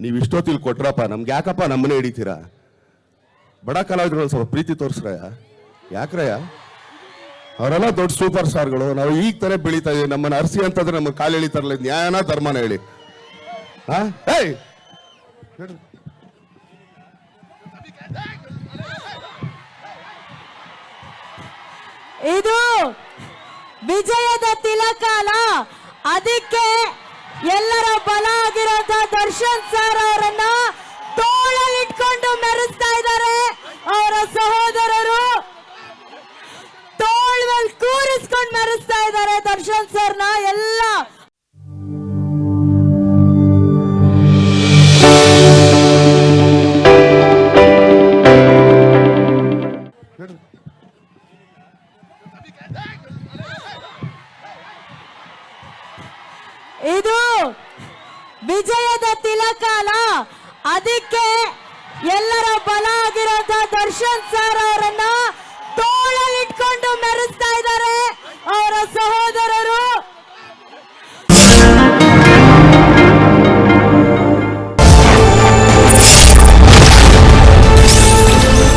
ನೀವು ಇಷ್ಟೊತ್ತಿಲ್ ಕೊಟ್ರಪ್ಪ, ನಮ್ಗೆ ಯಾಕಪ್ಪ ನಮ್ಮನೆ ಹಿಡಿತೀರಾ? ಬಡ ಕಲಾವಿದ್ರು ಸ್ವಲ್ಪ ಪ್ರೀತಿ ತೋರಿಸ್ರಯ್ಯ. ಯಾಕ್ರಯ್ಯ? ಅವರೆಲ್ಲ ದೊಡ್ಡ ಸೂಪರ್ ಸ್ಟಾರ್ಗಳು. ನಾವು ಈಗ ತರ ಬೆಳೀತಾ ಇದೀವಿ. ನಮ್ಮನ್ನ ಅರ್ಸಿ ಅಂತಂದ್ರೆ ನಮ್ಮ ಕಾಲು ಎಳಿತಾರಲ್ಲ ನ್ಯಾಯನ ಧರ್ಮನ ಹೇಳಿ. ಹಾ? ಏಯ್. ಇದು ವಿಜಯದ ತಿಲಕಾಲ ಅದಕ್ಕೆ ಎಲ್ಲರ ಬಲ ಆಗಿರೋಂತ ದರ್ಶನ್ ಸರ್ ಅವರನ್ನ ತೋಳಲಿಟ್ಕೊಂಡು ಮೆರೆಸ್ತಾ ಇದ್ದಾರೆ. ಅವರ ಸಹೋದರರು ತೋಳ್ ಕೂರಿಸ್ಕೊಂಡು ಮೆರೆಸ್ತಾ ಇದ್ದಾರೆ ದರ್ಶನ್ ಸರ್ನ ಇದು ವಿಜಯದ ತಿಲಕಾಲ. ಅದಕ್ಕೆ ಎಲ್ಲರ ಬಲ ಆಗಿರೋ ದರ್ಶನ್ ಸರ್